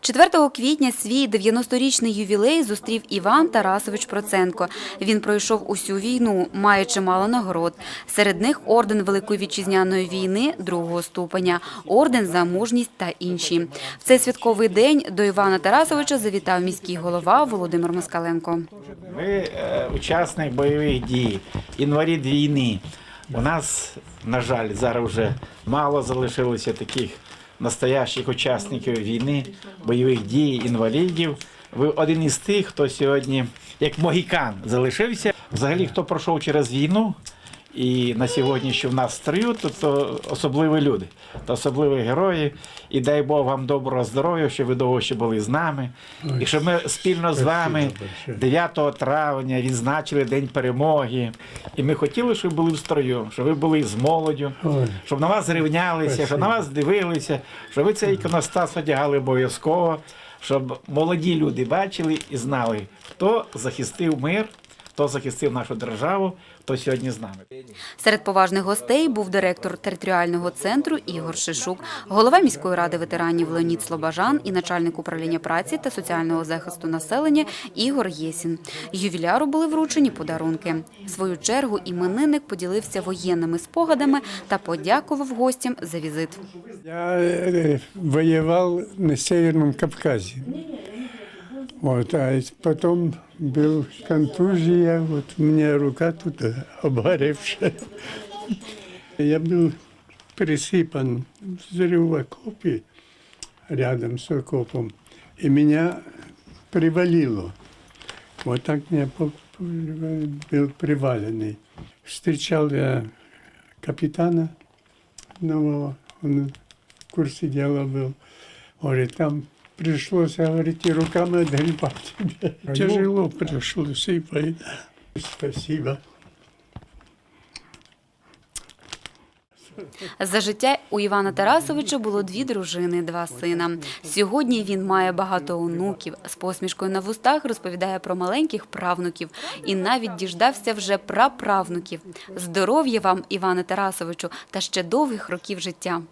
4 квітня свій 90-річний ювілей зустрів Іван Тарасович Проценко. Він пройшов усю війну, має чимало нагород. Серед них орден Великої вітчизняної війни другого ступеня, орден за мужність та інші. В цей святковий день до Івана Тарасовича завітав міський голова Володимир Москаленко. Ви е, учасник бойових дій, інвалід війни. У нас, на жаль, зараз вже мало залишилося таких настоящих учасників війни, бойових дій, інвалідів. Ви один із тих, хто сьогодні, як могікан, залишився. Взагалі, хто пройшов через війну, і на сьогодні, що в нас строю, то, то особливі люди, то особливі герої. І дай Бог вам доброго здоров'я, щоб ви довго ще були з нами. І щоб ми спільно з вами 9 травня відзначили День перемоги. І ми хотіли, щоб ви були в строю, щоб ви були з молоддю, щоб на вас рівнялися, щоб на вас дивилися, щоб ви цей іконостас одягали обов'язково, щоб молоді люди бачили і знали, хто захистив мир, хто захистив нашу державу, хто сьогодні з нами. Серед поважних гостей був директор територіального центру Ігор Шишук, голова міської ради ветеранів Леонід Слобожан і начальник управління праці та соціального захисту населення Ігор Єсін. Ювіляру були вручені подарунки. В свою чергу іменинник поділився воєнними спогадами та подякував гостям за візит. Я э, воевал на Северном Кавказе. Вот, а потом был контузия, вот у меня рука тут обгоревшая. Я был присыпан взрыв в окопе, рядом с окопом, и меня привалило. Вот так я по- был приваленный. Встречал я капитана нового, он в курсе дела был. Говорит, там пришлось, говорит, и руками отгребать. Тяжело пришлось, и война. Спасибо. За життя у Івана Тарасовича було дві дружини, два сина. Сьогодні він має багато онуків. З посмішкою на вустах розповідає про маленьких правнуків і навіть діждався вже праправнуків. Здоров'я вам, Іване Тарасовичу, та ще довгих років життя.